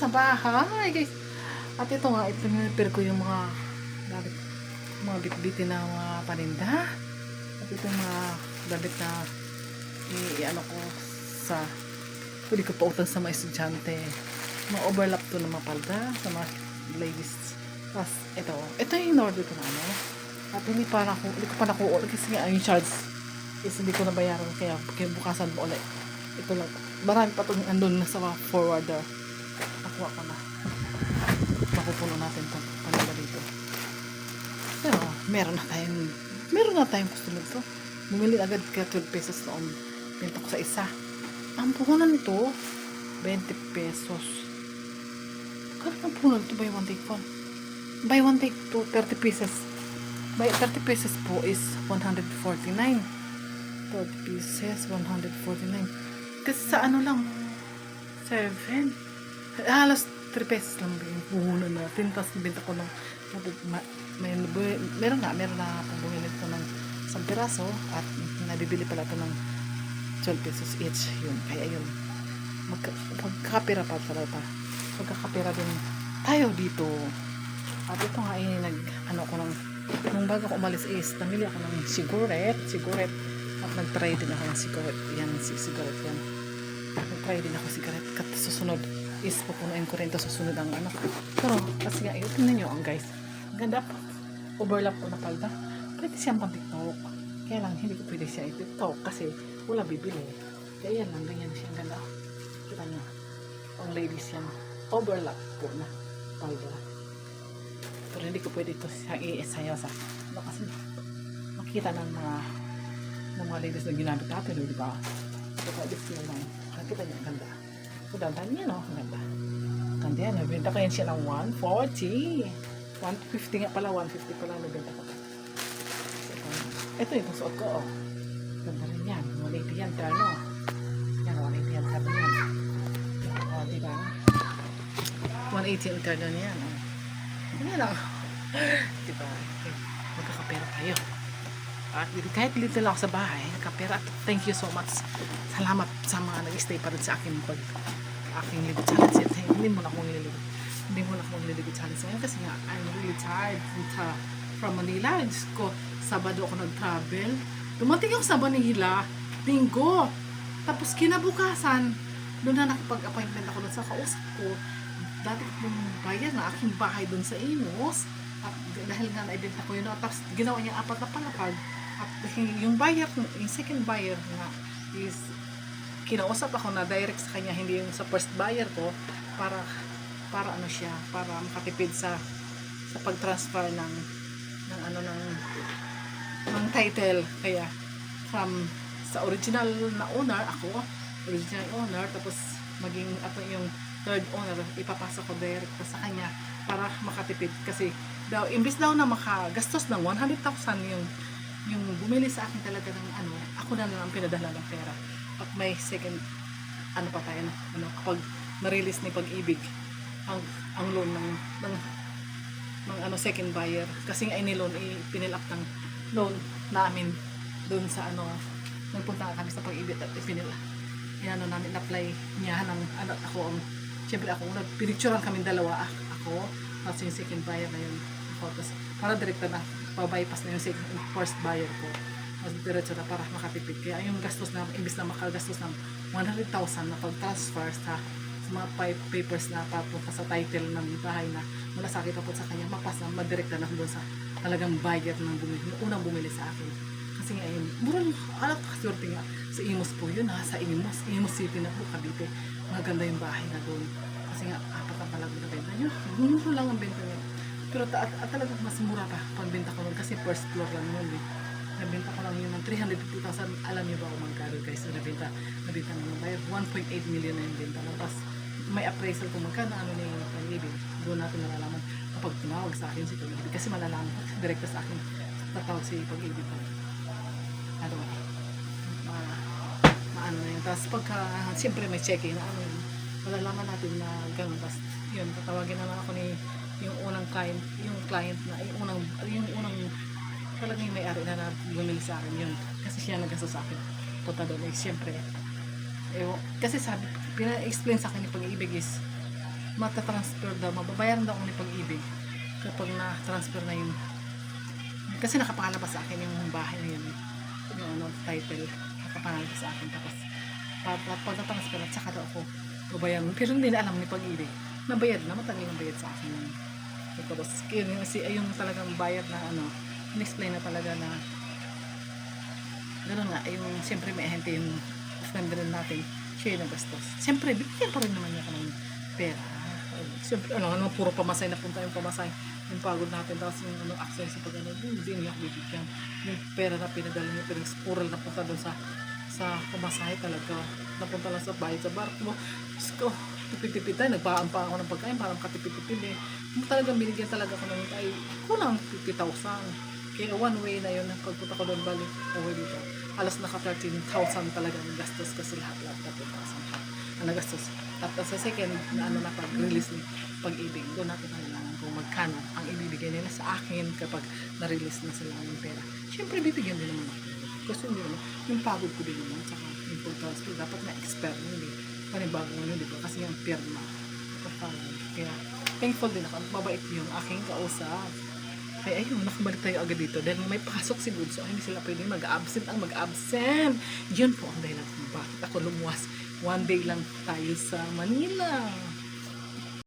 sa bahay, guys. At ito nga, ito pinipir ko yung mga damit, mga bitbitin na mga paninda. At ito mga damit na i-ano ko sa pwede ko pautang sa mga estudyante. Mga overlap to ng mga palda sa mga ladies. Tapos, ito. Ito yung in-order ko na ano. At hindi pa na hindi ko pa nakuha kasi nga yung charge is hindi ko nabayaran kaya, kaya bukasan mo ulit. Ito lang. Marami pa itong andun na sa forwarder. Nakuha ko na. Makupuno natin itong panila dito. Pero, meron na tayong, meron na tayong customer to. Bumili agad ka 12 pesos noon. Benta ko sa isa. Ang puhunan nito, 20 pesos. Kaya ang puhunan nito, buy one take one. Buy one take two, 30 pieces. Buy 30 pesos po is 149. 30 pieces, 149. Kasi sa ano lang, 7. Halos 3 pesos lang ba yung puhunan natin. Tapos benta ko ng, ma- may, meron na, meron na akong bumili ko ng isang piraso at nabibili pala ito ng 12 pesos each. Yun, kaya yun. Magka, magkakapira pa pala ito. Magkakapira din tayo dito. At ito nga ay nag, ano ko ng, nung bago ko umalis is, namili ako ng siguret, siguret. At nag-try din ako ng siguret. Yan, si siguret yan. Nag-try din ako siguret. Kat susunod is pupunuin ko rin to susunod ang ano. Pero, kasi nga, yun, tingnan nyo ang guys. Ang ganda po. Overlap ko na palda. Pwede siyang pang TikTok. Kaya lang, hindi ko pwede siya i-TikTok kasi wala bibili. Kaya yan lang, ganyan siya. Ang ganda. Kita nyo. Ang ladies yan. Overlap po na palda. Pero hindi ko pwede ito siya i-isayaw sa ano kasi makita ng mga ng mga ladies na ginamit natin, di ba? Ito pa, this yung lang. Nakita niyo, ang ganda. So, dandan niya, no? Ang ganda. Ganda yan. Nabenta ko yan siya ng 140. 150 nga pala, 150 pala nabenta ko. Ito, yung suot ko, oh. Ganda rin yan. 180 yan, terno. Yan, 180 yan, sabi yan. Oh, di ba? 180 ang terno niya, no? Ano lang. di ba? Magkakapera tayo. At kahit dito lang ako sa bahay, nakapera. Thank you so much. Salamat sa mga nag-stay pa rin sa akin pag aking ligo challenge. At hindi mo na akong nililigo. Hindi mo na akong nililigo challenge ngayon kasi nga I'm really tired from, from Manila. Diyos ko, Sabado ako nag-travel. Dumating ako sa Manila, linggo. Tapos kinabukasan, doon na nakipag-appointment ako doon sa kausap ko. Dati kong bayan na aking bahay doon sa Imus. At dahil nga na-identify ko yun, tapos ginawa niya apat na palapag. At yung buyer, yung second buyer nga is kinausap ako na direct sa kanya, hindi yung sa first buyer ko para para ano siya, para makatipid sa sa pag-transfer ng ng ano ng ng title. Kaya from sa original na owner ako original owner tapos maging ato yung third owner ipapasa ko direct sa kanya para makatipid. Kasi daw imbis daw na makagastos ng 100,000 yung yung bumili sa akin talaga ng ano ako na lang ang pinadala ng pera at may second ano pa tayo na ano kapag na-release ni pag-ibig ang ang loan ng ng ng ano second buyer. Kasi nga inilon ipinilak ng loan namin doon sa ano nagpunta nga kami sa pag-ibig at ipinil yan ano namin apply niya ng ano ako ang syempre ako nagpinicturean kami dalawa ah, ako tapos yung second buyer na yun. Ako tapos para direkta na pa-bypass na yung second, first buyer ko mas diretso na para makatipid. Kaya yung gastos na imbis na makagastos ng 100,000 na pag-transfer sa sa mga pa- papers na papunta sa title ng bahay na mula sa akin papunta sa kanya mapas na madirekta na doon sa talagang buyer ng bumili, yung unang bumili sa akin. Kasi nga yun, mura lang, alam ka swerte nga sa Imos po. Yun ha, sa Imos Imos City na po, Cavite. Maganda yung bahay na doon. Kasi nga, apat ang palag na benta nyo mura lang ang benta nyo pero ta at, at talagang mas mura pa pagbenta ko nun kasi first floor lang nun eh nabenta ko lang yun ng 350,000 alam niyo ba kung magkano guys na nabenta? Nabenta ng buyer 1.8 million na yung benta na tapos may appraisal kung magkano ano ni pag-ibig doon natin nalalaman. Kapag tumawag sa akin si pag-ibig kasi malalaman ko direkta sa akin tatawag si pag-ibig ko. Ano ma, maano na yun. Tapos pagka siyempre may check-in na ano yun malalaman natin na gano'n tapos yun tatawagin naman ako ni yung unang client yung client na yung unang yung unang talagang yung may-ari na, na bumili sa akin yun. Kasi siya nagkaso sa akin. Punta doon. Eh siyempre eh, kasi sabi pina-explain sa akin yung pag-ibig is matatransfer daw, mababayaran daw ako ni pag-ibig kapag na-transfer na yung kasi nakapangalabas sa akin yung bahay na yun. Yung ano, title. Nakapangalabas sa akin. Tapos pag, pag na-transfer at saka daw ako babayaran. Pero hindi na alam ni pag-ibig. Nabayad na matagal na bayad sa akin yun. Tapos yun, yung, si, yung talagang bayad na ano in-explain na talaga na gano'n nga yung siyempre may ahente yung friend rin natin siya yung nagastos siyempre bigyan pa rin naman niya ka pera. Siyempre ano, ano puro pamasay na punta yung pamasay yung pagod natin tapos yung ano access sa pag ano hindi niya bibigyan. Yung pera na pinadala niya pero puro na punta doon sa sa pamasahe talaga. Napunta lang sa bayad sa barko. Mo Diyos ko tipid-tipid tayo nagpaan pa ako ng pagkain parang katipid-tipid eh. Talagang binigyan talaga ako ng ay kulang 50,000 kaya one way na yun pagpunta ko doon balik away dito. Alas naka 13,000 talaga ang gastos kasi lahat-lahat 13,000 ang nagastos. At sa second na ano na pag-release ni pag-ibig doon natin kailangan kung magkano ang ibibigay nila sa akin kapag na-release na sila ng pera. Syempre bibigyan din naman ako kasi naman yung pagod ko din naman tsaka yung pag-transfer dapat na-expert hindi panibago yun di ba? Kasi yung pirma kaya thankful din ako. Mabait yung aking kausap kaya ayun, nakabalik tayo agad dito dahil may pasok si Bunso, hindi sila pwede mag-absent ang mag-absent. Yun po ang dahilan kung bakit ako lumuwas. One day lang tayo sa Manila.